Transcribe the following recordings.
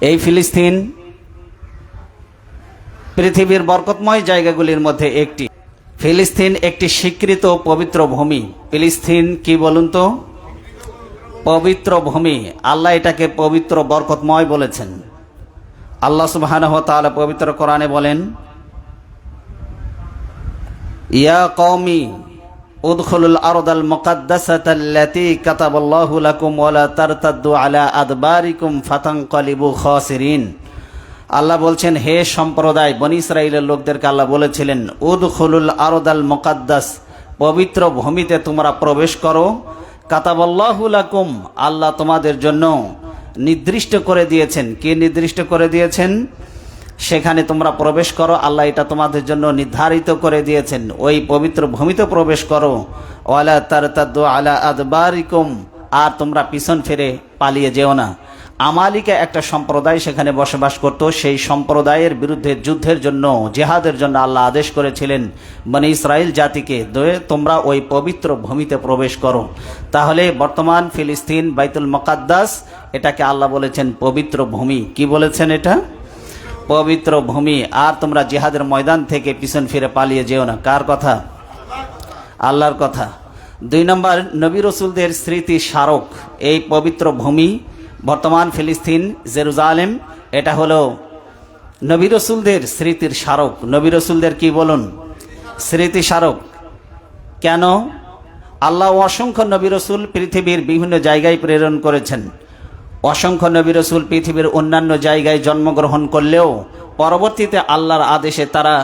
এই ফিলিস্তিন পৃথিবীর বরকতময় জায়গাগুলির মধ্যে একটি। ফিলিস্তিন একটি স্বীকৃত পবিত্র ভূমি। ফিলিস্তিন কি বলুন তো? পবিত্র ভূমি। আল্লাহ এটাকে পবিত্র বরকতময় বলেছেন। আল্লাহ সুবহানাহু পবিত্র কোরআনে বলেন, ইয়া কওমি আরদাল তারতাদ্দু আলা আল্লাহ বলছেন, হে সম্প্রদায়, বনি ইসরাইলের লোকদেরকে আল্লাহ বলেছিলেন উদ উদখুলুল আরদাল মুকাদ্দাস, পবিত্র ভূমিতে তোমরা প্রবেশ করো। কাতাবাল্লাহু লাকুম, আল্লাহ তোমাদের জন্য নির্দিষ্ট করে দিয়েছেন। কে নির্দিষ্ট করে দিয়েছেন? সেখানে তোমরা প্রবেশ করো, আল্লাহ এটা তোমাদের জন্য নির্ধারিত করে দিয়েছেন। ওই পবিত্র ভূমিতে প্রবেশ করো। ওয়ালা তার আলা আদবারিকুম, আর তোমরা পিছন ফিরে পালিয়ে যেও না। আমালিকা একটা সম্প্রদায় সেখানে বসবাস করত, সেই সম্প্রদায়ের বিরুদ্ধে যুদ্ধের জন্য, জেহাদের জন্য আল্লাহ আদেশ করেছিলেন মানে ইসরায়েল জাতিকে তোমরা ওই পবিত্র ভূমিতে প্রবেশ করো। তাহলে বর্তমান ফিলিস্তিন বাইতুল মকাদ্দাস, এটাকে আল্লাহ বলেছেন পবিত্র ভূমি। কি বলেছেন এটা? পবিত্র ভূমি, আর তোমরা জিহাদের ময়দান থেকে পিছন ফিরে পালিয়ে যেও না। কার কথা? আল্লাহর কথা। দুই নম্বর, নবী রসুলদের স্মৃতি স্মারক। এই পবিত্র ভূমি, বর্তমান ফিলিস্তিন, জেরুজালেম, এটা হলো নবী রসুলদের স্মৃতির স্মারক। নবী রসুলদের কি বলুন? স্মৃতি স্মারক। কেন? আল্লাহ অসংখ্য নবী রসুল পৃথিবীর বিভিন্ন জায়গায় প্রেরণ করেছেন। অসংখ্য নবী রসুল পৃথিবীর অন্যান্য জায়গায় জন্মগ্রহণ করলেও পরবর্তীতে আল্লাহর আদেশে তারা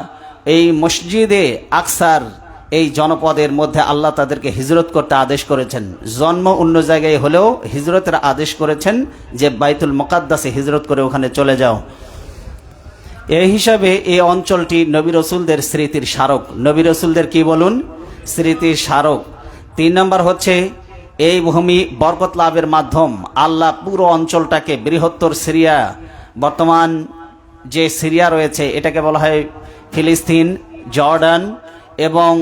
এই মসজিদে আকসার, এই জনপদের মধ্যে আল্লাহ তাদেরকে হিজরত করতে আদেশ করেছেন। জন্ম অন্য জায়গায় হলেও হিজরতের আদেশ করেছেন যে বাইতুল মোকাদ্দাসে হিজরত করে ওখানে চলে যাও। এই হিসাবে এই অঞ্চলটি নবী রসুলদের স্মৃতির স্মারক। নবী রসুলদের কি বলুন? স্মৃতির স্মারক। তিন নম্বর হচ্ছে এই ভূমি বরকত লাভের মাধ্যম আল্লাহ পুরো অঞ্চলটাকে বৃহত্তর সিরিয়া, বর্তমান যে সিরিয়া রয়েছে, এটাকে বলা হয় ফিলিস্তিন, জর্ডান এবং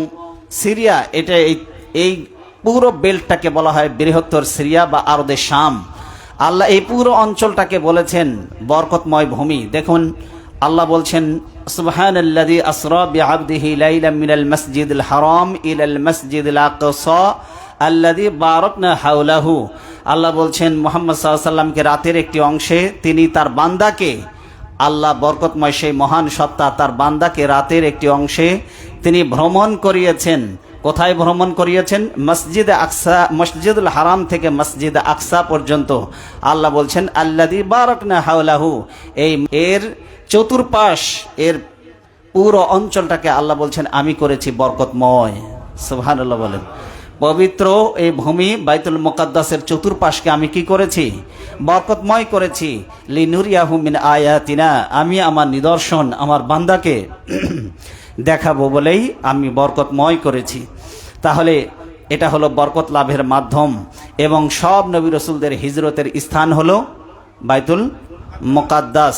সিরিয়া, এটা এই পুরো বেল্টটাকে বলা হয় বৃহত্তর সিরিয়া বা আরদে শাম। আল্লাহ এই পুরো অঞ্চলটাকে বলেছেন বরকতময় ভূমি। দেখুন, আল্লাহ বলছেন সুবহান আসরা বিআবদিহি লাইলাম মিনাল মাসজিদিল হারাম ইলাল মাসজিদিল আকসা আল্লাযী বারাকনা হাউলাহু আল্লাহ বলছেন, মোহাম্মদ সাল্লামকে রাতের একটি অংশে তিনি তার বান্দাকে, আল্লাহ বরকতময় সেই মহান সত্তা তার বান্দাকে রাতের একটি অংশে তিনি ভ্রমণ করিয়েছেন। কোথায় ভ্রমণ করিয়েছেন? মসজিদ আকসা, মসজিদুল হারাম থেকে মসজিদ আকসা পর্যন্ত। আল্লাহ বলছেন আল্লাদি বারকনা হাউলাহু এই এর চতুর্পাশ, এর পুরো অঞ্চলটাকে আল্লাহ বলছেন, আমি করেছি বরকতময়। সুবহানাল্লাহ বলেন। পবিত্র এই ভূমি বাইতুল মোকাদ্দাসের চতুর্পাশকে আমি কি করেছি? বরকতময় করেছি। লিনুরিয়াহু মিন আয়াতিনা, আমি আমার নিদর্শন, আমার বান্দাকে দেখাবো বলেই আমি বরকতময় করেছি। তাহলে এটা হলো বরকত লাভের মাধ্যম এবং সব নবী রসুলদের হিজরতের স্থান হলো বাইতুল মোকাদ্দাস।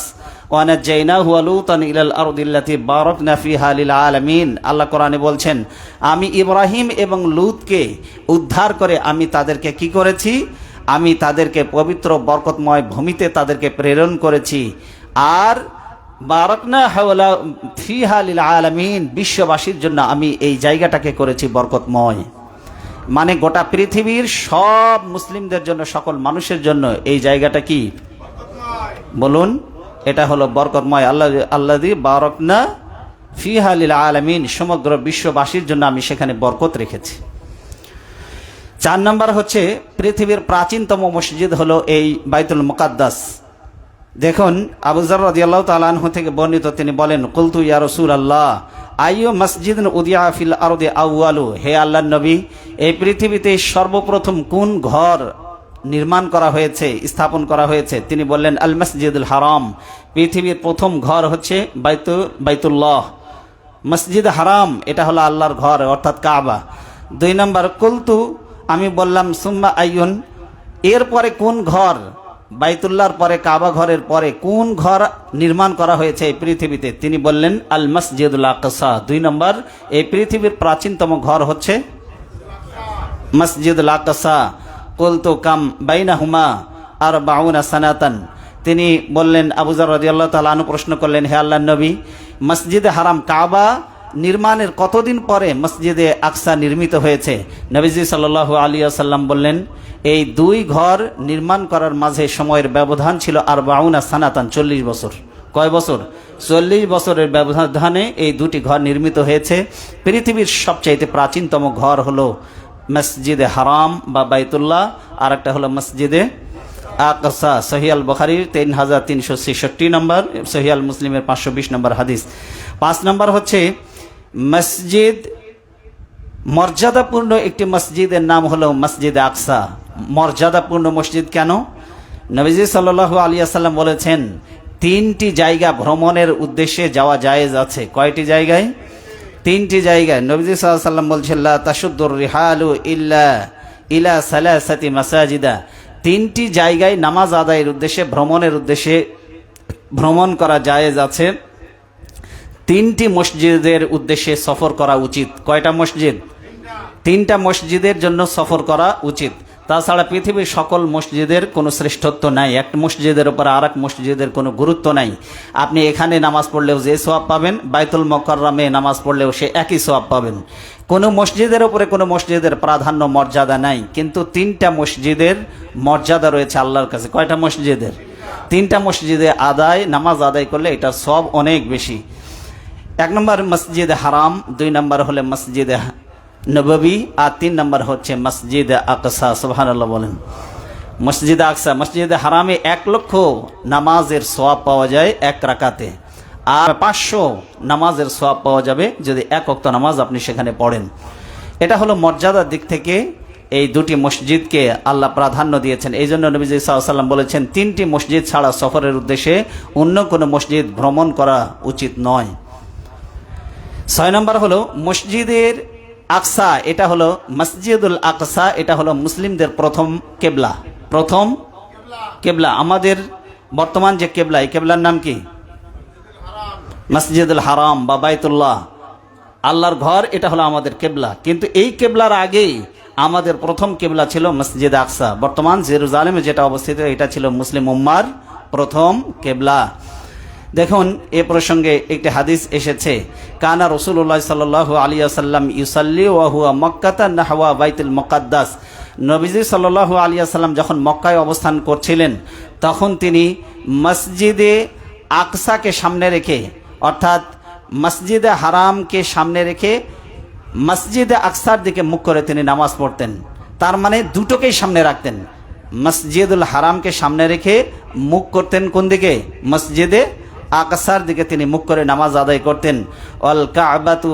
ওয়ানাজ্জাইনাহু ওয়া লূতান ইলাল আরদিল্লাতি বারাকনা ফিহা লিল আলামিন। আল্লাহ কোরআনে বলছেন, আমি ইব্রাহিম এবং লূতকে উদ্ধার করে আমি তাদেরকে কি করেছি? আমি তাদেরকে পবিত্র বরকতময় ভূমিতে তাদেরকে প্রেরণ করেছি। আর বারাকনা হাওলা ফিহা লিল আলামিন, বিশ্ববাসীর জন্য আমি এই জায়গাটাকে করেছি বরকতময়। মানে গোটা পৃথিবীর সব মুসলিমদের জন্য, সকল মানুষের জন্য এই জায়গাটা কি? বলুন। এটা হলো বরকতময় আল্লাহ আল্লাদি বারকনা ফিহালিল আলমিন, সমগ্র বিশ্ববাসীর জন্য আমি সেখানে বরকত রেখেছি। চার নম্বর হচ্ছে, পৃথিবীর প্রাচীনতম মসজিদ হলো এই বাইতুল মুকাদ্দাস। দেখুন আবুজার রাদিয়াল্লাহ তালানহ থেকে বর্ণিত তিনি বলেন, কুলতু ইয়া রসুল আল্লাহ আইও মসজিদ উদিয়া ফিল আরদে আউয়ালু? হে আল্লাহ নবী, এই পৃথিবীতে সর্বপ্রথম কোন ঘর নির্মাণ করা হয়েছে, স্থাপন করা হয়েছে। তিনি বললেন, আল মসজিদুল হারাম, পৃথিবীর প্রথম ঘর হচ্ছে বাইতু, বাইতুল্লাহ। মসজিদ হারাম, এটা হলো আল্লাহর ঘর, অর্থাৎ কাবা। দুই নম্বর, কুলতু, আমি বললাম, সুম্মা আইয়ুন, এরপরে কোন ঘর? বাইতুল্লাহর পরে, কাবা ঘরের পরে কোন ঘর নির্মাণ করা হয়েছে এই পৃথিবীতে? তিনি বললেন, আল মসজিদুল আকসা। দুই নম্বর, এই পৃথিবীর প্রাচীনতম ঘর হচ্ছে মসজিদুল আকসা। কুলতু কাম বাইনা হুমা আর বাউনা সানাতান। তিনি বললেন আবুজার রাজিয়াল্লাহ তালু প্রশ্ন করলেন, হে আল্লাহ নবী, মসজিদে হারাম কাবা নির্মাণের কতদিন পরে মসজিদে আকসা নির্মিত হয়েছে? নবীজি সাল্লাহ আলী আসাল্লাম বললেন, এই দুই ঘর নির্মাণ করার মাঝে সময়ের ব্যবধান ছিল আর বাউনা সানাতান, চল্লিশ বছর। কয় বছর? চল্লিশ বছরের ব্যবধানে এই দুটি ঘর নির্মিত হয়েছে। পৃথিবীর সবচাইতে প্রাচীনতম ঘর হলো মসজিদে হারাম বা বাইতুল্লাহ আর একটা হলো মসজিদে আকসা সহিয়াল বখারির তিন হাজার তিনশো ছেষট্টি নম্বর সহিয়াল মুসলিমের পাঁচশো বিশ নম্বর হাদিস। পাঁচ নম্বর হচ্ছে, মসজিদ মর্যাদাপূর্ণ একটি মসজিদের নাম হলো মসজিদ আকসা। মর্যাদাপূর্ণ মসজিদ কেন? নবীজি সাল্লু আলিয়াসাল্লাম বলেছেন, তিনটি জায়গা ভ্রমণের উদ্দেশ্যে যাওয়া জায়েজ আছে। কয়টি জায়গায়? তিনটি জায়গায় নবীজি সাল্লাম তাসুদ্দুর রিহালু ইল্লা ইলা সালাসাতি মাসাজিদা। তিনটি জায়গায় নামাজ আদায়ের উদ্দেশ্যে, ভ্রমণের উদ্দেশ্যে ভ্রমণ করা জায়েজ আছে। তিনটি মসজিদের উদ্দেশ্যে সফর করা উচিত। কয়টা মসজিদ? তিনটা মসজিদের জন্য সফর করা উচিত। তাছাড়া পৃথিবীর সকল মসজিদের কোনো শ্রেষ্ঠত্ব নাই। এক মসজিদের উপর আর এক মসজিদের কোনো গুরুত্ব নাই। আপনি এখানে নামাজ পড়লেও যে সোয়াব পাবেন, বাইতুল মকরমে নামাজ পড়লেও সে একই সোয়াব পাবেন। কোনো মসজিদের উপরে কোনো মসজিদের প্রাধান্য, মর্যাদা নাই। কিন্তু তিনটা মসজিদের মর্যাদা রয়েছে আল্লাহর কাছে। কয়টা মসজিদের? তিনটা মসজিদে আদায়, নামাজ আদায় করলে এটা সব অনেক বেশি। এক নম্বর মসজিদে হারাম, দুই নম্বর হলে মসজিদে নববী আর তিন নম্বর হচ্ছে মসজিদ আকসা সুবহান বলেন। মসজিদ আকসা, মসজিদ হারামে এক লক্ষ নামাজের সোয়াব পাওয়া যায় এক রাকাতে। আর পাঁচশো নামাজের সোয়াব পাওয়া যাবে যদি এক অক্ত নামাজ আপনি সেখানে পড়েন। এটা হলো মর্যাদার দিক থেকে এই দুটি মসজিদকে আল্লাহ প্রাধান্য দিয়েছেন। এই জন্য নবীজ সাল্লাম বলেছেন, তিনটি মসজিদ ছাড়া সফরের উদ্দেশ্যে অন্য কোনো মসজিদ ভ্রমণ করা উচিত নয়। ছয় নম্বর হলো মসজিদের আকসা, এটা হলো মসজিদুল আকসা, এটা হলো মুসলিমদের প্রথম কেবলা। প্রথম কেবলা, আমাদের বর্তমান যে কেবলা, এই কেবলার নাম কি? মসজিদুল হারাম বা বাইতুল্লাহ। আল্লাহর ঘর, এটা হলো আমাদের কেবলা। কিন্তু এই কেবলার আগেই আমাদের প্রথম কেবলা ছিল মসজিদ আকসা। বর্তমান জেরুজালেমে যেটা অবস্থিত, এটা ছিল মুসলিম উম্মার প্রথম কেবলা। দেখুন, এ প্রসঙ্গে একটি হাদিস এসেছে। কানা রসুল্লাহ সাল আলী আসাল্লাম ইউসাল্লি ওয়াহুয়া মক্কাতা নাহওয়া বাইতুল মকাদ্দাস। নবীজি সাল্লাহ আলী আসাল্লাম যখন মক্কায় অবস্থান করছিলেন, তখন তিনি মসজিদে আকসাকে সামনে রেখে, অর্থাৎ মসজিদে হারামকে সামনে রেখে মসজিদে আকসার দিকে মুখ করে তিনি নামাজ পড়তেন। তার মানে দুটোকেই সামনে রাখতেন। মসজিদুল হারামকে সামনে রেখে মুখ করতেন কোন দিকে? মসজিদে আকসার দিকে তিনি মুখ করে নামাজ আদায় করতেন। অল কাবাতু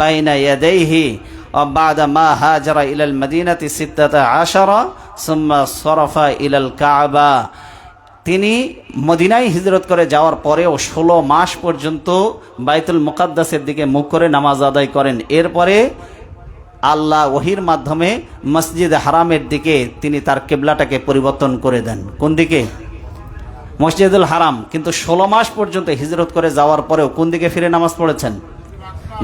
বাইনা ইয়াদাইহি বাদা মা হাজারা ইলাল মদিনাতি সিদ্দাতা আশারা সুম্মা সরফা ইলাল কাবা। তিনি মদিনায় হিজরত করে যাওয়ার পরেও ষোলো মাস পর্যন্ত বাইতুল মুকাদ্দাসের দিকে মুখ করে নামাজ আদায় করেন। এরপরে আল্লাহ ওহির মাধ্যমে মসজিদ হারামের দিকে তিনি তার কেবলাটাকে পরিবর্তন করে দেন। কোন দিকে? মসজিদুল হারাম, কিন্তু ষোলো মাস পর্যন্ত হিজরত করে যাওয়ার পরেও কোন দিকে ফিরে নামাজ পড়েছেন?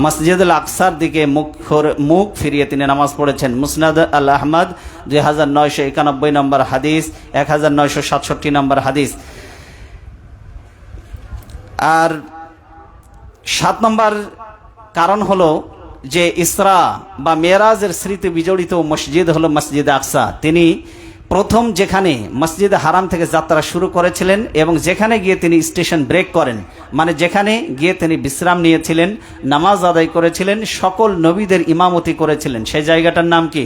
মসজিদুল আকসার দিকে মুখ মুখ ফিরিয়ে তিনি নামাজ পড়েছেন। মুসনাদ আল আহমদ, দুই হাজার নয়শো একানব্বই নম্বর হাদিস, এক হাজার নয়শো সাতষট্টি নম্বর হাদিস। আর সাত নম্বর কারণ হলো যে ইসরা বা মেয়েরাজের স্মৃতি বিজড়িত মসজিদ হলো মসজিদ আকসা। তিনি প্রথম যেখানে মসজিদ হারাম থেকে যাত্রা শুরু করেছিলেন এবং যেখানে গিয়ে তিনি স্টেশন ব্রেক করেন মানে যেখানে গিয়ে তিনি বিশ্রাম নিয়েছিলেন, নামাজ আদায় করেছিলেন, সকল নবীদের ইমামতি করেছিলেন। সেই জায়গাটার নাম কি?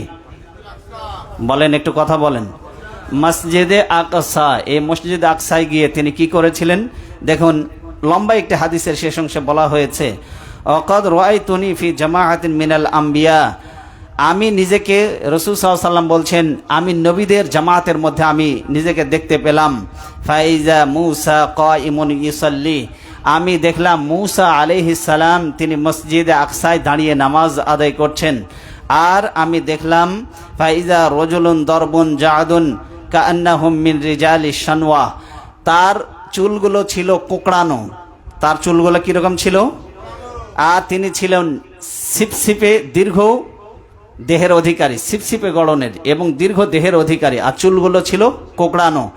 বলেন, একটু কথা বলেন। মসজিদে আকসা, এই মসজিদ আকসায় গিয়ে তিনি কি করেছিলেন? দেখুন, লম্বা একটি হাদিসের শেষ অংশে বলা হয়েছে, অকদ রোয়াই তুনি ফি জামাহাতিন মিনাল আম্বিয়া আমি নিজেকে রসুল সাল্লাম বলছেন, আমি নবীদের জামাতের মধ্যে আমি নিজেকে দেখতে পেলাম। ফাইজা মুসা ক ইমন ইসল্লি আমি দেখলাম মুসা সালাম, তিনি মসজিদে আকসায় দাঁড়িয়ে নামাজ আদায় করছেন। আর আমি দেখলাম, ফাইজা রজুলুন দরবুন জাহাদুন কান্না মিন রিজালি শানওয়া। তার চুলগুলো ছিল কোকড়ানো। তার চুলগুলো কীরকম ছিল? আর তিনি ছিলেন সিপসিপে দীর্ঘ দেহের অধিকারী সিপসিপে গড়নের এবং দীর্ঘ দেহের অধিকারী। আর চুলগুলো ছিল কোকড়ানো।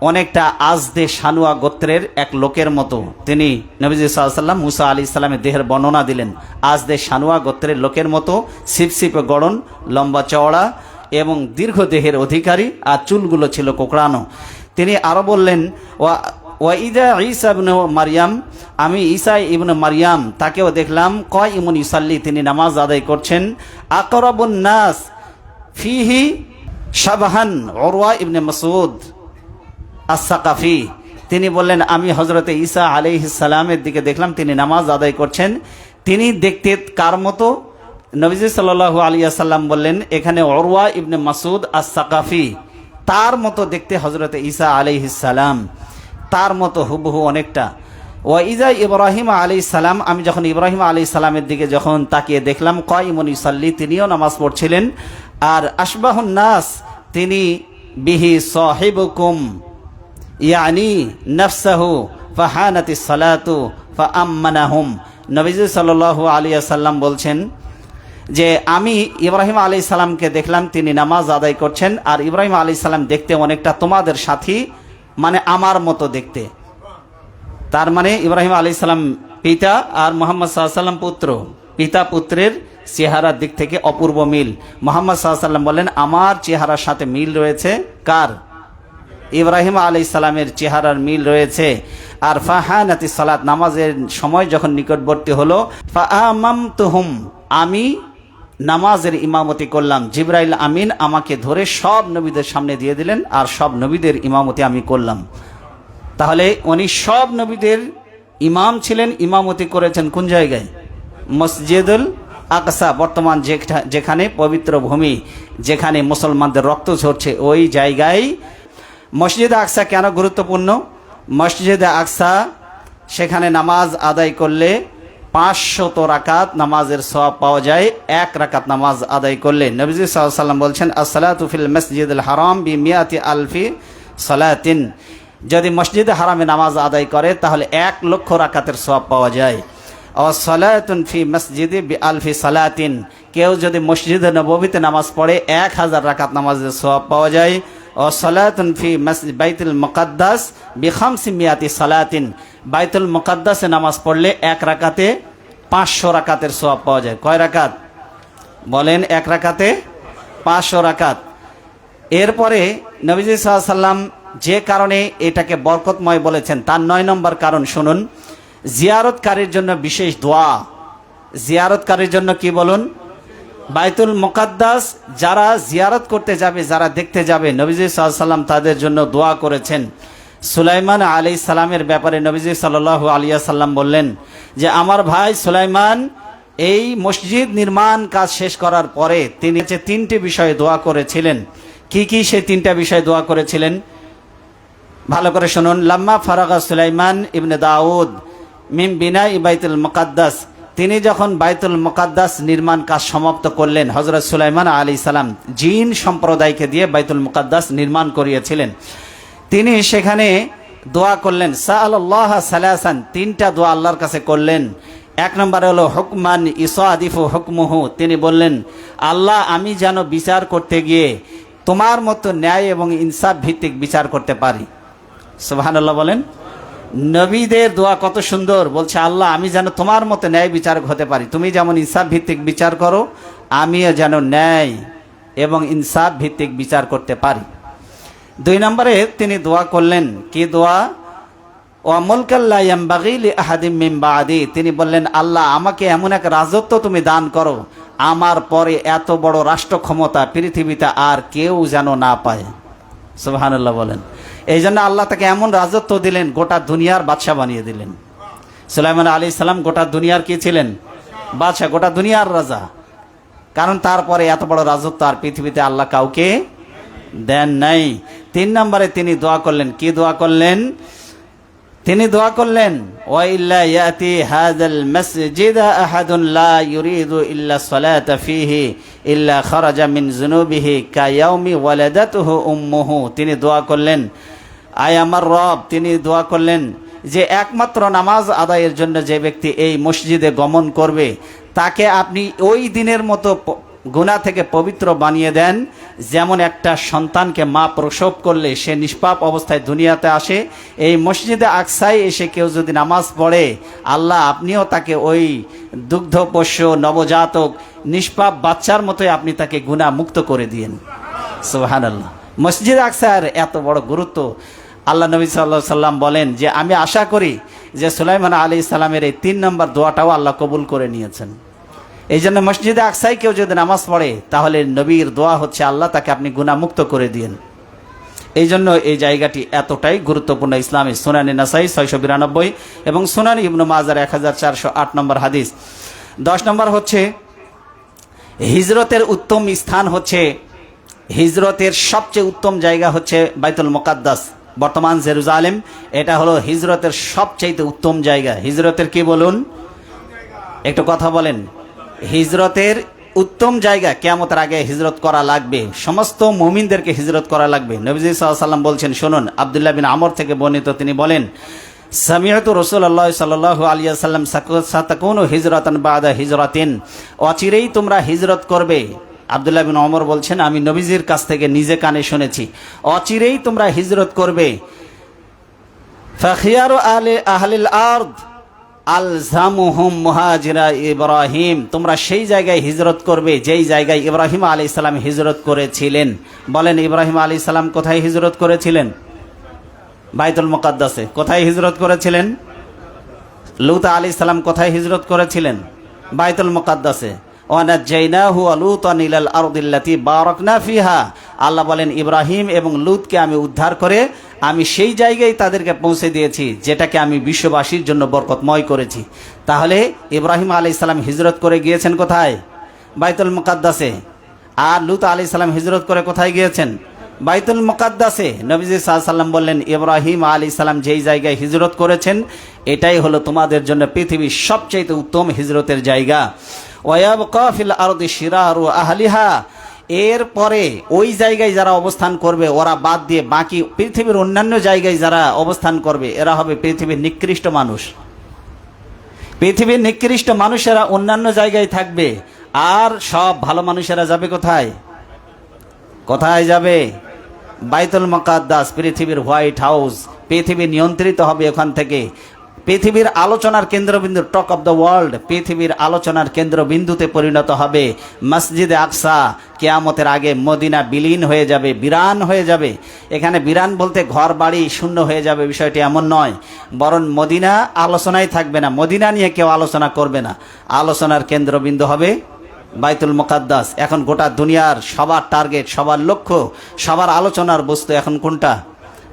অনেকটা আজদে সানুয়া গোত্রের এক লোকের মতো। তিনি নবীজ সাল্লাম, মুসা আলী ইসলামের দেহের বর্ণনা দিলেন। আজদে সানুয়া গোত্রের লোকের মতো সিপসিপে গড়ন, লম্বা চওড়া এবং দীর্ঘ দেহের অধিকারী। আর চুলগুলো ছিল কোকড়ানো। তিনি আরও বললেন ওয়াইদা ঈসা ইবনে মারিয়াম, আমি ঈসা ইবনে মারিয়াম, তাকেও দেখলাম কয় ইমন ইসাল্লি তিনি নামাজ আদায় করছেন। আকরাবুন নাস ফিহি শাবাহান ওরওয়া ইবনে মাসুদ আসাকাফি তিনি বললেন, আমি হজরতে ঈসা আলিহিসাল্লামের দিকে দেখলাম, তিনি নামাজ আদায় করছেন। তিনি দেখতে কার মতো? নবীজ সাল্লু আলিয়াসাল্লাম বললেন, এখানে অরওয়া ইবনে মাসুদ আসাকাফি তার মতো দেখতে হজরতে ঈসা আলিহিসাল্লাম তার মতো হুবহু অনেকটা। ও ইজা ইব্রাহিম আলী সালাম, আমি যখন ইব্রাহিম আলী সালামের দিকে যখন তাকিয়ে দেখলাম, কয়মন ইসাল্লি তিনিও নামাজ পড়ছিলেন। আর নাস, তিনি বিহি সাহিবুকুম, ইয়ানি নফসাহু, ফাহানাতি সালাতু, ফাআম্মানাহুম। নবীজি সাল্লাল্লাহু আলাইহি সাল্লাম বলছেন যে, আমি ইব্রাহিম আলী সালামকে দেখলাম, তিনি নামাজ আদায় করছেন, আর ইব্রাহিম আলী সালাম দেখতে অনেকটা তোমাদের সাথী। মানে আমার মতো দেখতে। তার মানে ইব্রাহিম আলী সালাম পিতা আর মোহাম্মদ সাল্লাম পুত্র। পিতা পুত্রের চেহারার দিক থেকে অপূর্ব মিল। মোহাম্মদ সাল্লাম বলেন, আমার চেহারার সাথে মিল রয়েছে। কার? ইব্রাহিম আলী সালামের চেহারার মিল রয়েছে। আর ফাহানাতি সালাত, নামাজের সময় যখন নিকটবর্তী হলো ফাআমাম তুহুম আমি নামাজের ইমামতি করলাম। জিব্রাইল আমিন আমাকে ধরে সব নবীদের সামনে দিয়ে দিলেন আর সব নবীদের ইমামতি আমি করলাম। তাহলে উনি সব নবীদের ইমাম ছিলেন, ইমামতি করেছেন কোন জায়গায়? মসজিদুল আকসা, বর্তমান যেখা- যেখানে পবিত্র ভূমি, যেখানে মুসলমানদের রক্ত ঝরছে, ওই জায়গায় মসজিদ আকসা কেন গুরুত্বপূর্ণ? মসজিদ আকসা সেখানে নামাজ আদায় করলে পাঁচশত রাকাত নামাজের সব পাওয়া যায়। এক রাকাত নামাজ আদায় করলে নবীজি সাল্লাম বলছেন আসসালাতুফিল মসজিদ হারাম বি মিয়াতি আলফি সালাতিন। যদি মসজিদে হারামে নামাজ আদায় করে, তাহলে এক লক্ষ রাকাতের সব পাওয়া যায়। ও সালাতুন ফি মসজিদে বি আলফি সালাতিন। কেউ যদি মসজিদে নবীতে নামাজ পড়ে, এক হাজার রাকাত নামাজের সব পাওয়া যায়। ও সালাতুন ফি বাইতুল মুকাদ্দাস বিখামসি মিয়াতি সালাতিন। বাইতুল মুকাদ্দাসে নামাজ পড়লে এক রাকাতে পাঁচশো রাকাতের সব পাওয়া যায়। কয় রাকাত? বলেন এক রাকাতে পাঁচশো রাকাত। এরপরে নবীজি সাল্লাম যে কারণে এটাকে বরকতময় বলেছেন, তার নয় নম্বর কারণ শুনুন। জিয়ারতকারীর জন্য বিশেষ দোয়া। জিয়ারতকারীর জন্য কি বলুন? বাইতুল মোকাদ্দাস যারা জিয়ারত করতে যাবে, যারা দেখতে যাবে, নবীজি সাল্লাম তাদের জন্য দোয়া করেছেন। সুলাইমান আলী সালামের ব্যাপারে নবীজি সাল্লাহ আলিয়া সাল্লাম বললেন যে, আমার ভাই সুলাইমান এই মসজিদ নির্মাণ কাজ শেষ করার পরে তিনি যে তিনটি বিষয়ে দোয়া করেছিলেন। কি কি সেই তিনটা বিষয়ে দোয়া করেছিলেন? ভালো করে শুনুন। লাম্মা ফারাগা সুলাইমান ইবনে দাউদ মিম বিনা বাইতুল মুকাদ্দাস। তিনি যখন বাইতুল মুকাদ্দাস নির্মাণ কাজ সমাপ্ত করলেন হজরত সুলাইমান আলী সালাম জিন সম্প্রদায়কে দিয়ে বাইতুল মুকাদ্দাস নির্মাণ করিয়েছিলেন। তিনি সেখানে দোয়া করলেন সাল্লাহ সালাসান, তিনটা দোয়া আল্লাহর কাছে করলেন। এক নম্বরে হলো, হুকমান ইসাদিফু হুকমুহু, তিনি বললেন, আল্লাহ, আমি যেন বিচার করতে গিয়ে তোমার মতো ন্যায় এবং ইনসাফ ভিত্তিক বিচার করতে পারি। সুবহানাল্লাহ বলেন। নবীদের দোয়া কত সুন্দর। বলছে, আল্লাহ, আমি যেন তোমার মতো ন্যায় বিচারক হতে পারি। তুমি যেমন ইনসাফ ভিত্তিক বিচার করো, আমিও যেন ন্যায় এবং ইনসাফ ভিত্তিক বিচার করতে পারি। দুই নম্বরে তিনি দোয়া করলেন, কি দোয়া? আহাদিম তিনি বললেন, আল্লাহ, আমাকে এমন এক রাজত্ব তুমি দান করো, আমার পরে এত বড় রাষ্ট্র ক্ষমতা পৃথিবীতে আর কেউ যেন না পায়। সুবহানাল্লাহ বলেন। এই জন্য আল্লাহ তাকে এমন রাজত্ব দিলেন, গোটা দুনিয়ার বাদশাহ বানিয়ে দিলেন। সুলাইমান আলী সালাম গোটা দুনিয়ার কি ছিলেন? বাদশাহ, গোটা দুনিয়ার রাজা। কারণ তারপরে এত বড় রাজত্ব আর পৃথিবীতে আল্লাহ কাউকে দেন নাই। তিন নম্বরে তিনি দোয়া করলেন, কি দোয়া করলেন? তিনি দোয়া করলেন ইয়াতি ইউরিদু কায়াউমি তিনি দোয়া করলেন, আয় আমার রব, তিনি দোয়া করলেন, যে একমাত্র নামাজ আদায়ের জন্য যে ব্যক্তি এই মসজিদে গমন করবে, তাকে আপনি ওই দিনের মতো গুণা থেকে পবিত্র বানিয়ে দেন। যেমন একটা সন্তানকে মা প্রসব করলে সে নিষ্পাপ অবস্থায় দুনিয়াতে আসে। এই মসজিদে আকসায় এসে কেউ যদি নামাজ পড়ে, আল্লাহ আপনিও তাকে ওই দুগ্ধপোষ্য নবজাতক, নিষ্পাপ বাচ্চার মতোই আপনি তাকে গুণা মুক্ত করে দিয়েন। সুহান আল্লাহ মসজিদ আকসার এত বড় গুরুত্ব। আল্লাহ নবী সাল্লাহ সাল্লাম বলেন যে, আমি আশা করি যে সুলাইমান আলী ইসলামের এই তিন নম্বর দোয়াটাও আল্লাহ কবুল করে নিয়েছেন। এই জন্য মসজিদে আকসাই কেউ যদি নামাজ পড়ে, তাহলে নবীর দোয়া হচ্ছে আল্লাহ তাকে আপনি গুণামুক্ত করে দিন এই জন্য এই জায়গাটি এতটাই গুরুত্বপূর্ণ ইসলামী সুনানি নাসাই ছয়শো বিরানব্বই এবং সুনানি ইবনু মাজার এক হাজার চারশো আট নম্বর হাদিস। দশ নম্বর হচ্ছে, হিজরতের উত্তম স্থান হচ্ছে, হিজরতের সবচেয়ে উত্তম জায়গা হচ্ছে বাইতুল মোকাদ্দাস, বর্তমান জেরুজালেম। এটা হলো হিজরতের সবচেয়ে উত্তম জায়গা। হিজরতের কি বলুন? একটু কথা বলেন। হিজরতের উত্তম জায়গা কেয়ামতের আগে হিজরত করা লাগবে। সমস্ত মুমিনদেরকে হিজরত করা লাগবে। নবীজি সাল্লাম বলছেন, শুনুন, আবদুল্লাহ বিন আমর থেকে বর্ণিত তিনি বলেন সামিয়াতু রসুল্লাহ সাল্লাহ আলিয়া সাল্লাম সাতাকুন হিজরতান বাদা হিজরাতিন। অচিরেই তোমরা হিজরত করবে। আবদুল্লাহ বিন অমর বলছেন, আমি নবীজির কাছ থেকে নিজে কানে শুনেছি। অচিরেই তোমরা হিজরত করবে। ফাখিয়ার আলে, আহলিল আর্দ আলজামুহুম মুহাজিরা ইব্রাহিম। তোমরা সেই জায়গায় হিজরত করবে, যেই জায়গায় ইব্রাহিম আলি ইসলাম হিজরত করেছিলেন। বলেন, ইব্রাহিম আলি ইসলাম কোথায় হিজরত করেছিলেন? বাইতুল মোকাদ্দাসে। কোথায় হিজরত করেছিলেন? লুতা আলি ইসলাম কোথায় হিজরত করেছিলেন? বাইতুল মোকাদ্দাসে। ওয়ানাজ্জাইনাহু ওয়া লুতান ইলাল আরদিল্লাতি বারাকনা ফিহা। আল্লাহ বলেন, ইব্রাহিম এবং লুতকে আমি উদ্ধার করে আমি সেই জায়গায় তাদেরকে পৌঁছে দিয়েছি, যেটাকে আমি বিশ্ববাসীর জন্য বরকতময় করেছি। তাহলে ইব্রাহিম আলী ইসলাম হিজরত করে গিয়েছেন কোথায়? বাইতুল মুকাদ্দাসে। আর লুত আলী ইসলাম হিজরত করে কোথায় গিয়েছেন? বাইতুল মুকাদ্দাসে। নবীজি সাল্লাম বললেন, ইব্রাহিম আলী সালাম যেই জায়গায় হিজরত করেছেন, এটাই হলো তোমাদের জন্য পৃথিবীর সবচেয়ে উত্তম হিজরতের জায়গা। ওয়াব কফিল আরদি শিরার আহলিহা। এরপরে ওই জায়গায় যারা অবস্থান করবে, ওরা বাদ দিয়ে বাকি পৃথিবীর অন্যান্য জায়গায় যারা অবস্থান করবে, এরা হবে পৃথিবীর নিকৃষ্ট মানুষ। পৃথিবীর নিকৃষ্ট মানুষেরা অন্যান্য জায়গায় থাকবে, আর সব ভালো মানুষেরা যাবে কোথায়? কোথায় যাবে? বাইতুল মকাদ্দাস, পৃথিবীর হোয়াইট হাউস, পৃথিবী নিয়ন্ত্রিত হবে ওখান থেকে। পৃথিবীর আলোচনার কেন্দ্রবিন্দু টক অব দ্য ওয়ার্ল্ড পৃথিবীর আলোচনার কেন্দ্রবিন্দুতে পরিণত হবে। মসজিদে আকসা, কেয়ামতের আগে মদিনা বিলীন হয়ে যাবে, বিরান হয়ে যাবে। এখানে বিরান বলতে ঘর, বাড়ি শূন্য হয়ে যাবে, বিষয়টি এমন নয়। বরং মদিনা আলোচনায় থাকবে না। মদিনা নিয়ে কেউ আলোচনা করবে না। আলোচনার কেন্দ্রবিন্দু হবে বাইতুল মোকাদ্দাস। এখন গোটা দুনিয়ার সবার টার্গেট সবার লক্ষ্য, সবার আলোচনার বস্তু এখন কোনটা?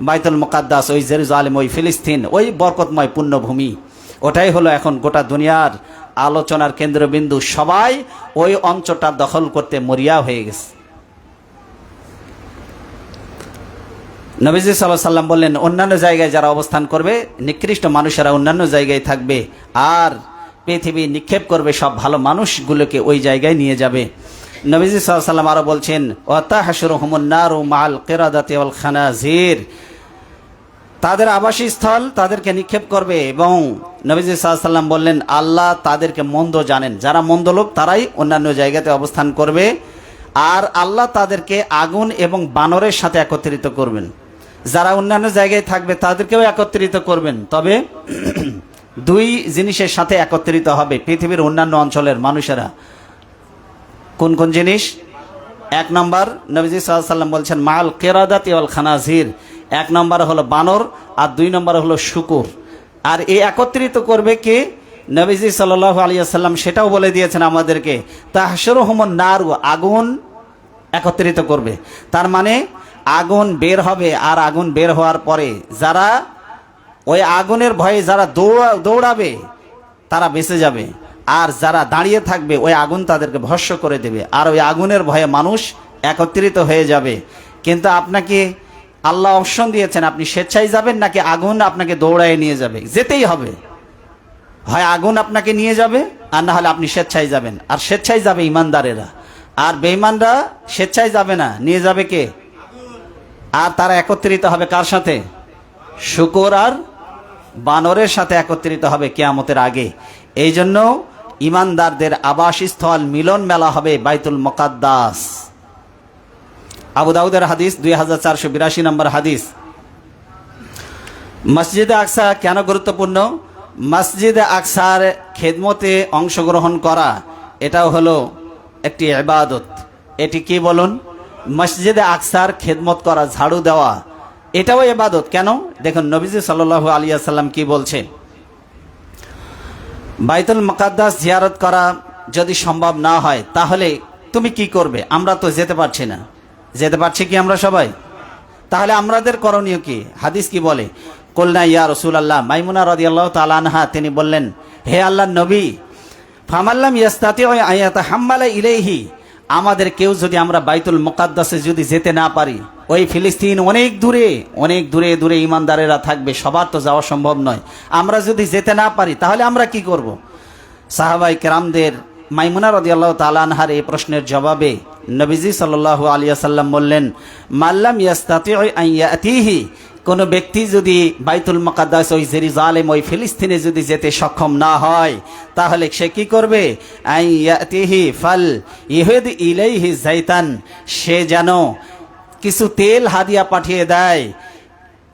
বাইতুল মোকাদ্দাস, ওই জেরুজালেম, ওই ফিলিস্তিন, ওই বরকতময় পুণ্যভূমি ওটাই হলো এখন গোটা দুনিয়ার আলোচনার কেন্দ্রবিন্দু। সবাই ওই অঞ্চলটা দখল করতে মরিয়া হয়ে গেছে। নবীজি সাল্লাহ সাল্লাম বললেন, অন্যান্য জায়গায় যারা অবস্থান করবে, নিকৃষ্ট মানুষেরা অন্যান্য জায়গায় থাকবে। আর পৃথিবী নিক্ষেপ করবে, সব ভালো মানুষগুলোকে ওই জায়গায় নিয়ে যাবে। নবীজি সাল্লাম আরও বলছেন ওয়াতাহাসুর রহমন্নার ও মাল কেরাদাতে খানাজির। তাদের আবাসস্থল তাদেরকে নিক্ষেপ করবে এবং নবীজি সাল্লাম বললেন, আল্লাহ তাদেরকে মন্দ জানেন। যারা মন্দ লোক, তারাই অন্যান্য জায়গাতে অবস্থান করবে আর আল্লাহ তাদেরকে আগুন এবং বানরের সাথে একত্রিত করবেন। যারা অন্যান্য জায়গায় থাকবে, তাদেরকেও একত্রিত করবেন। তবে দুই জিনিসের সাথে একত্রিত হবে। পৃথিবীর অন্যান্য অঞ্চলের মানুষেরা। কোন কোন জিনিস? এক নম্বর, নবীজি সাল্লাম বলছেন, মাল কেরাদাত ইওয়াল খানাজির। এক নম্বর হলো বানর, আর দুই নম্বর হলো শুকুর। আর এই একত্রিত করবে কে? নবীজি সাল্লাহ আলিয়াল্লাম সেটাও বলে দিয়েছেন আমাদেরকে। তাহসর হমন নারু, আগুন একত্রিত করবে। তার মানে আগুন বের হবে, আর আগুন বের হওয়ার পরে যারা ওই আগুনের ভয়ে যারা দৌড়া, দৌড়াবে, তারা বেঁচে যাবে। আর যারা দাঁড়িয়ে থাকবে, ওই আগুন তাদেরকে ভস্য করে দেবে। আর ওই আগুনের ভয়ে মানুষ একত্রিত হয়ে যাবে। কিন্তু আপনাকে আল্লাহ অপশন দিয়েছেন, আপনি স্বেচ্ছায় যাবেন নাকি আগুন আপনাকে দৌড়ায় নিয়ে যাবে? যেতেই হবে। হয় আগুন আপনাকে নিয়ে যাবে, আর না হলে আপনি স্বেচ্ছায় যাবেন। আর স্বেচ্ছায় যাবে ইমানদারেরা। আর বেঈমানরা স্বেচ্ছায় যাবে না, নিয়ে যাবে কে? আর তারা একত্রিত হবে কার সাথে? শুকর আর বানরের সাথে একত্রিত হবে কেয়ামতের আগে। এই জন্য ইমানদারদের আবাসস্থল মিলন মেলা হবে বাইতুল মোকাদ্দাস। আবু দাউদের হাদিস দুই হাজার চারশো বিরাশি নম্বর হাদিস। মসজিদে আকসা কেন গুরুত্বপূর্ণ? মসজিদে আকসার খেদমতে অংশগ্রহণ করা, এটাও হলো একটি ইবাদত। এটি কি বলুন? মসজিদে আকসার খেদমত করা, ঝাড়ু দেওয়া, এটাও এবাদত কেন? দেখুন, নবীজি সাল্লাল্লাহু আলিয়া সাল্লাম কি বলছে? বাইতুল মুকাদ্দাস জিয়ারত করা যদি সম্ভব না হয়, তাহলে তুমি কি করবে? আমরা তো যেতে পারছি না। যেতে পারছি কি আমরা সবাই? তাহলে আমাদের করণীয় কি? হাদিস কি বলে? কল্যাণ ইয়া রসুল আল্লাহ মাইমুনা রদি আল্লাহ তালানহা তিনি বললেন, হে আল্লাহ নবী ফামাল্লাম ইয়াস্তাতে ওই হাম্মালা ইলেহি আমাদের কেউ যদি আমরা বাইতুল মোকাদ্দাসে যদি যেতে না পারি, ওই ফিলিস্তিন অনেক দূরে অনেক দূরে দূরে ইমানদারেরা থাকবে, সবার তো যাওয়া সম্ভব নয়। আমরা যদি যেতে না পারি, তাহলে আমরা কি করব। সাহাবাই কেরামদের মাইমুনা রদি আল্লাহ তালানহার এই প্রশ্নের জবাবে নবীজি সাল্লাহ আলিয়া সাল্লাম বললেন মাল্লাম ইয়াস্তাতিহি কোনো ব্যক্তি যদি বাইতুল মকাদ্দাস, ওই জেরিজালেম ওই ফিলিস্তিনে যদি যেতে সক্ষম না হয়, তাহলে সে কি করবে? ফাল ইহুদ ইলাইহি জাইতান সে যেন কিছু তেল হাদিয়া পাঠিয়ে দেয়।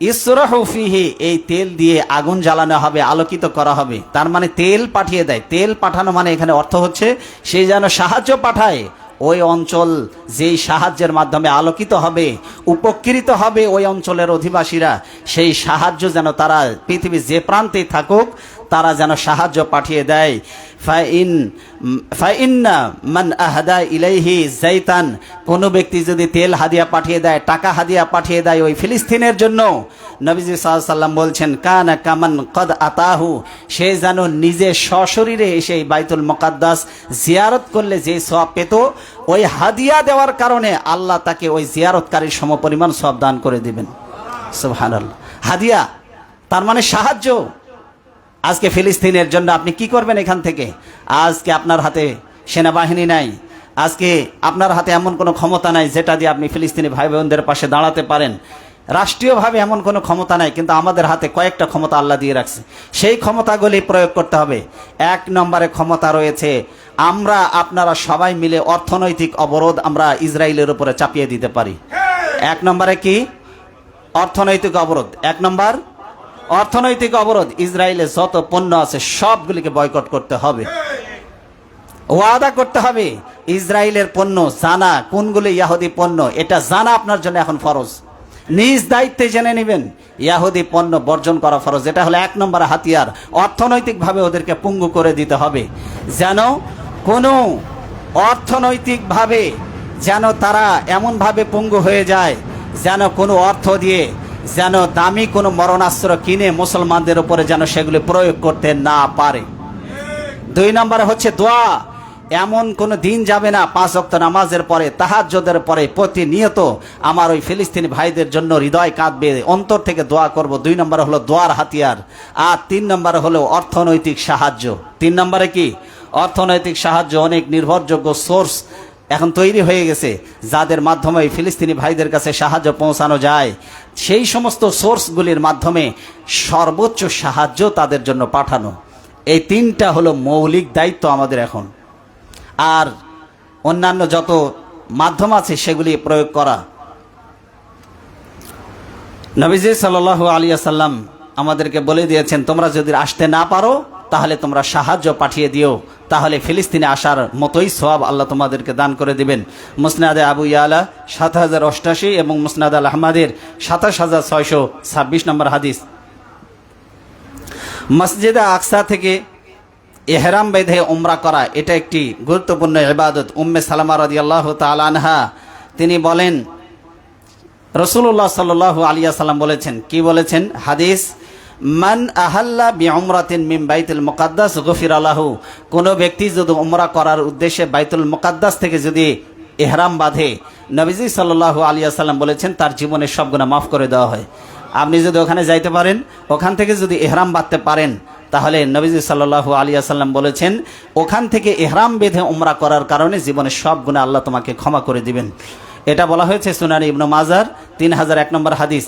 ইসরাহু ফিহি, এই তেল দিয়ে আগুন জ্বালানো হবে, আলোকিত করা হবে। তার মানে তেল পাঠিয়ে দেয়। তেল পাঠানো মানে এখানে অর্থ হচ্ছে, সে যেন সাহায্য পাঠায়। ওই অঞ্চল যেই সাহায্যের মাধ্যমে আলোকিত হবে, উপকৃত হবে ওই অঞ্চলের অধিবাসীরা, সেই সাহায্য যেন তারা পৃথিবীর যে প্রান্তে থাকুক, তারা যেন সাহায্য পাঠিয়ে দেয়। ফাইন, ফাইন্না মান আহাদা ইলাইহি জাইতান কোনো ব্যক্তি যদি তেল হাদিয়া পাঠিয়ে দেয়, টাকা হাদিয়া পাঠিয়ে দেয় ওই ফিলিস্তিনের জন্য নবীজি সাল্লাম বলছেন, কান কামান কদ আতাহু সে যেন নিজে সশরীরে এসে বাইতুল মোকাদ্দাস জিয়ারত করলে যে সব পেত, ওই হাদিয়া দেওয়ার কারণে আল্লাহ তাকে ওই জিয়ারতকারীর সমপরিমাণ সব দান করে দিবেন। হাদিয়া, তার মানে সাহায্য। আজকে ফিলিস্তিনের জন্য আপনি কি করবেন এখান থেকে? আজকে আপনার হাতে সেনাবাহিনী নাই। আজকে আপনার হাতে এমন কোনো ক্ষমতা নাই যেটা দিয়ে আপনি ফিলিস্তিনি ভাই বোনদের পাশে দাঁড়াতে পারেন। রাষ্ট্রীয়ভাবে এমন কোনো ক্ষমতা নাই, কিন্তু আমাদের হাতে কয়েকটা ক্ষমতা আল্লাহ দিয়ে রাখছে। সেই ক্ষমতাগুলি প্রয়োগ করতে হবে। এক নম্বরে ক্ষমতা রয়েছে, আমরা, আপনারা সবাই মিলে অর্থনৈতিক অবরোধ আমরা ইসরায়েলের উপরে চাপিয়ে দিতে পারি। এক নম্বরে কি? অর্থনৈতিক অবরোধ। এক নম্বর, অর্থনৈতিক অবরোধ। ইসরায়েলে যত পণ্য আছে, সবগুলিকে বয়কট করতে হবে। ওয়াদা করতে হবে, ইসরায়েলের পণ্য, জানা, কোনগুলি ইয়াহুদি পণ্য, এটা জানা আপনার জন্য এখন ফরজ। নিজ দায়িত্বে জেনে নেবেন। ইয়াহুদি পণ্য বর্জন করা ফরজ এটা হলো এক নম্বর হাতিয়ার। অর্থনৈতিকভাবে ওদেরকে পুঙ্গু করে দিতে হবে। যেন কোনো অর্থনৈতিকভাবে যেন তারা এমনভাবে পঙ্গু হয়ে যায়, যেন কোনো অর্থ দিয়ে যেন দামি কোনো মরণাস্ত্র কিনে মুসলমানদের উপরে যেন সেগুলি প্রয়োগ করতে না পারে। দুই নম্বরে হচ্ছে দোয়া। এমন কোনো দিন যাবে না পাঁচ অক্ত নামাজের পরে, তাহাজ্জদের পরে প্রতিনিয়ত আমার ওই ফিলিস্তিনি ভাইদের জন্য হৃদয় কাঁদবে। অন্তর থেকে দোয়া করব। দুই নম্বরে হলো দোয়ার হাতিয়ার, আর তিন নম্বরে হলো অর্থনৈতিক সাহায্য। তিন নম্বরে কি? অর্থনৈতিক সাহায্য অনেক নির্ভরযোগ্য সোর্স এখন তৈরি হয়ে গেছে, যাদের মাধ্যমে ফিলিস্তিনি ভাইদের কাছে সাহায্য পৌঁছানো যায়। সেই সমস্ত সোর্সগুলির মাধ্যমে সর্বোচ্চ সাহায্য তাদের জন্য পাঠানো। এই তিনটা হলো মৌলিক দায়িত্ব আমাদের এখন। আর অন্যান্য যত মাধ্যম আছে সেগুলি প্রয়োগ করা। নবীজি সাল্লাহ আলিয়া সাল্লাম আমাদেরকে বলে দিয়েছেন, তোমরা যদি আসতে না পারো, তাহলে তোমরা সাহায্য পাঠিয়ে দিও। তাহলে ফিলিস্তিনে আসার মতোই সব আল্লাহ তোমাদেরকে দান করে দিবেন। মুসনাদে আবু ইয়ালা সাত হাজার অষ্টাশি এবং মুসনাদ আল আহমাদের সাতাশ হাজার ছয়শো ছাব্বিশ নম্বর হাদিস। মসজিদে আকসা থেকে এহরাম বেঁধে উমরা করা, এটা একটি গুরুত্বপূর্ণ ইবাদত। উম্মে সালামা রাদি আল্লাহ তালানহা তিনি বলেন রসুল্লাহ সাল আলিয়া সাল্লাম বলেছেন, কি বলেছেন? হাদিস, মান আহাল্লা বি উমরাতিন মিম বাইতুল মুকাদ্দাস গফির আলাহু কোনো ব্যক্তি যদি উমরা করার উদ্দেশ্যে বাইতুল মুকাদ্দাস থেকে যদি এহরাম বাঁধে, নবীজি সাল্লাহ আলিয়া সাল্লাম বলেছেন, তার জীবনের সব গুণা মাফ করে দেওয়া হয়। আপনি যদি ওখানে যাইতে পারেন, ওখান থেকে যদি এহরাম বাঁধতে পারেন তাহলে নবীজি সাল্লাহ আলী আসাল্লাম বলেছেন, ওখান থেকে এহরাম বেঁধে উমরা করার কারণে জীবনের সব গুণে আল্লাহ তোমাকে ক্ষমা করে দিবেন। এটা বলা হয়েছে সুনানি ইবনু মাজার, তিন হাজার এক নম্বর হাদিস।